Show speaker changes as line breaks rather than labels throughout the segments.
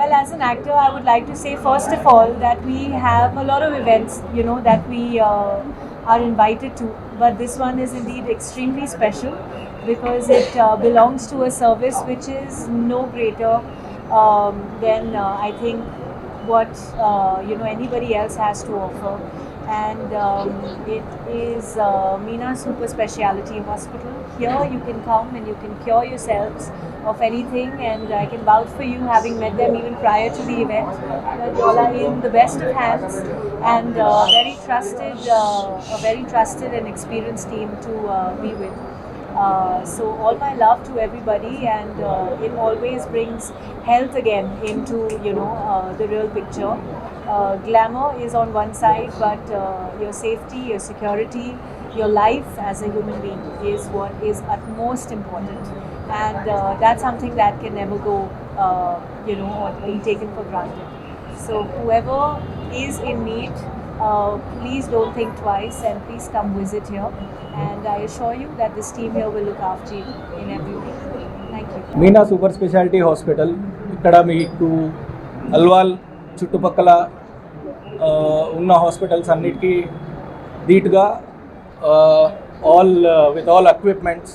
Well, as an actor, I would like to say first of all that we have a lot of events, you know, that we uh, are invited to. But this one is indeed extremely special because it uh, belongs to a service which is no greater um, than uh, I think what uh, you know anybody else has to offer. And um, it is uh, Meena Super Speciality Hospital. Here you can come and you can cure yourselves of anything, and I can vouch for you, having met them even prior to the event, you all are in the best of hands and uh, very trusted, uh, a very trusted and experienced team to uh, be with. Uh, so all my love to everybody, and uh, it always brings health again into you know uh, the real picture Uh, glamour is on one side, but uh, your safety, your security, your life as a human being is what is utmost important, and uh, that's something that can never go uh, you know or be taken for granted. So whoever is in need, uh, please don't think twice and please come visit here. And I assure you that this team here will look after you in every way. Thank you.
Meena super speciality hospital ఇక్కడ మీకు అల్వాల్ చుట్టుపక్కల ఉన్న hospitals అన్నిటికీ ధీటుగా all with all equipments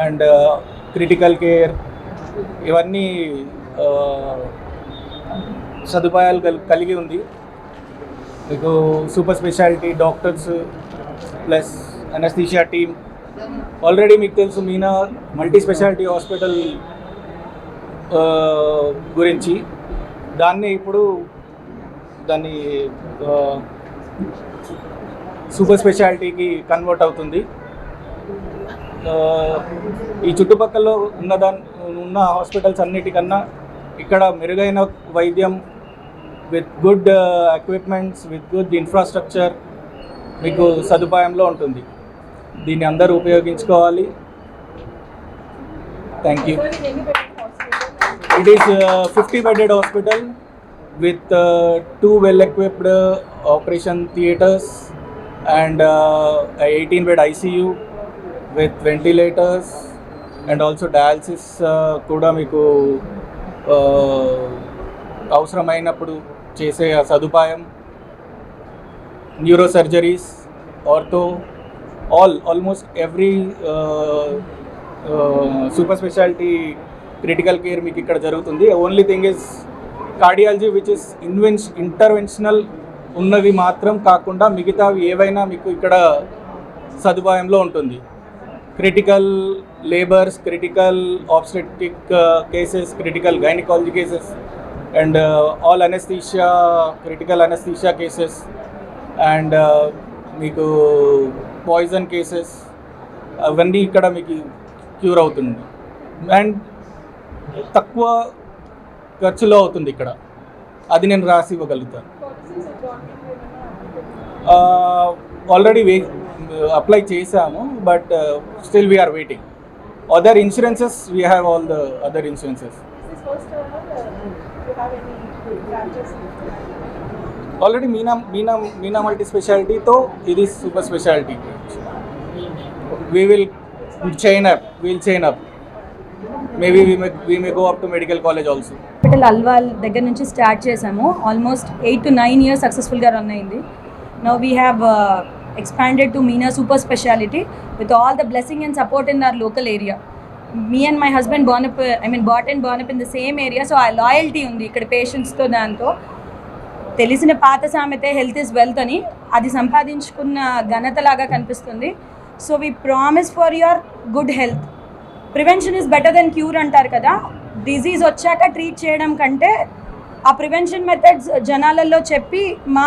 and critical care ఇవన్నీ సదుపాయాలు కల్- కలిగి ఉంది. మీకు super speciality doctors plus anaesthesia team already మీకు తెలుసు మీనా మల్టీ స్పెషాలిటీ హాస్పిటల్ గురించి. దాన్ని ఇప్పుడు దాన్ని సూపర్ స్పెషాలిటీకి కన్వర్ట్ అవుతుంది. ఈ చుట్టుపక్కల ఉన్న దాని ఉన్న హాస్పిటల్స్ అన్నిటికన్నా ఇక్కడ మెరుగైన వైద్యం with good equipments with good infrastructure మీకు సదుపాయంలో ఉంటుంది. దీన్ని అందరూ ఉపయోగించుకోవాలి. Thank you it is fifty bedded hospital with two well equipped operation theatres and eighteen bed ICU with ventilators and also dialysis కూడా మీకు అవసరమైనప్పుడు చేసే సదుపాయం. Neuro surgeries ortho all almost every super speciality critical care మీకు ఇక్కడ జరుగుతుంది. Only thing is cardiology which is ఇన్వెన్స్ interventional ఉన్నవి మాత్రం కాకుండా మిగతావి ఏవైనా మీకు ఇక్కడ సదుపాయంలో ఉంటుంది. Critical labours critical obstetric cases critical gynaecology cases and all anaesthesia critical anaesthesia cases and మీకు పాయిజన్ కేసెస్ అవన్నీ ఇక్కడ మీకు క్యూర్ అవుతుంది. అండ్ తక్కువ ఖర్చులో అవుతుంది ఇక్కడ. అది నేను రాసి ఇవ్వగలుగుతాను. ఆల్రెడీ వే అప్లై చేశాము but still we are waiting other insurances we have all the other insurances already Meena Meena Meena multi స్పెషాలిటీతో ఇది super speciality we will chain up will chain up maybe we may go up to medical college also
hospital Alwal దగ్గర నుంచి start చేసాము almost eight to nine years సక్సెస్ఫుల్గా run అయింది. Now we have expanded to Meena super speciality with all the blessing and support in our local area me and my husband born up I mean brought and born up in the same area so uh loyalty ఉంది ఇక్కడ పేషెంట్స్తో దాంతో. తెలిసిన పాత సామెతే health is wealth అని అది సంపాదించుకున్న ఘనతలాగా కనిపిస్తుంది. So we promise for your good health prevention is better than cure అంటారు కదా. డిజీజ్ వచ్చాక ట్రీట్ చేయడం కంటే ఆ ప్రివెన్షన్ మెథడ్స్ జనాలలో చెప్పి మా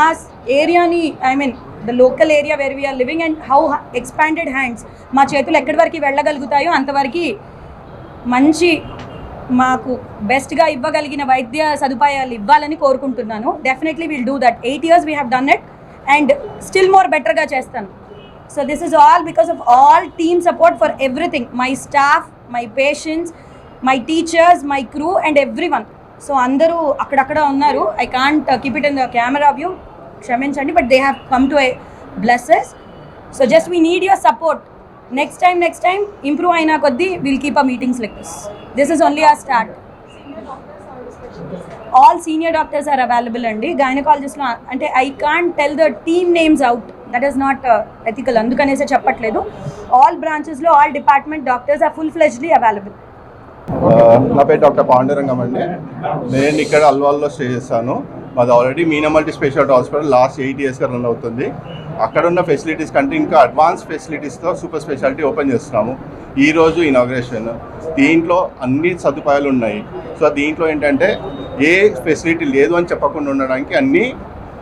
ఏరియాని I mean the local area where we are living and how expanded hands మా చేతులు ఎక్కడి వరకు వెళ్ళగలుగుతాయో అంతవరకు మంచి మాకు బెస్ట్గా ఇవ్వగలిగిన వైద్య సదుపాయాలు ఇవ్వాలని కోరుకుంటున్నాను. Definitely will do that eight years we have done it and still more బెటర్గా చేస్తాను. So this is all because of all team support for everything my staff my patients my teachers my crew and everyone so అందరూ అక్కడక్కడ ఉన్నారు. I can't keep it in the camera view క్షమించండి but they have come to I blesses so just we need your support next time next time improve అయినా కొద్దీ will keep uh meetings like this this is only uh start all senior doctors are available అండి. గైనకాలజిస్ట్లో అంటే I can't tell the team names out that is not ethical అందుకనేసే చెప్పట్లేదు. All బ్రాంచెస్లో all department doctors are full fledgedly
available నా పేరు doctor Pandurangam అండి. నేను ఇక్కడ అల్వాల్లో stay చేస్తాను. మాది already Meena multi speciality hospital last eight ఇయర్స్గా రన్ అవుతుంది. అక్కడ ఉన్న ఫెసిలిటీస్ కంటే ఇంకా అడ్వాన్స్ ఫెసిలిటీస్తో సూపర్ స్పెషాలిటీ ఓపెన్ చేస్తున్నాము. ఈరోజు ఇనాగ్రేషన్ దీంట్లో అన్ని సదుపాయాలు ఉన్నాయి. సో దీంట్లో ఏంటంటే ఏ ఫెసిలిటీ లేదు అని చెప్పకుండా ఉండడానికి అన్ని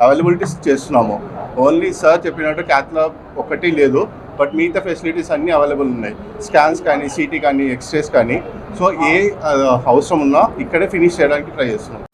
అవైలబిలిటీస్ చేస్తున్నాము. ఓన్లీ సార్ చెప్పినట్టు క్యాథ్లాబ్ ఒకటి లేదు బట్ మిగతా ఫెసిలిటీస్ అన్నీ అవైలబుల్ ఉన్నాయి. స్కాన్స్ కానీ సిటీ కానీ ఎక్స్రేస్ కానీ. సో ఏ అవసరం ఉన్నా ఇక్కడే ఫినిష్ చేయడానికి ట్రై చేస్తున్నాం.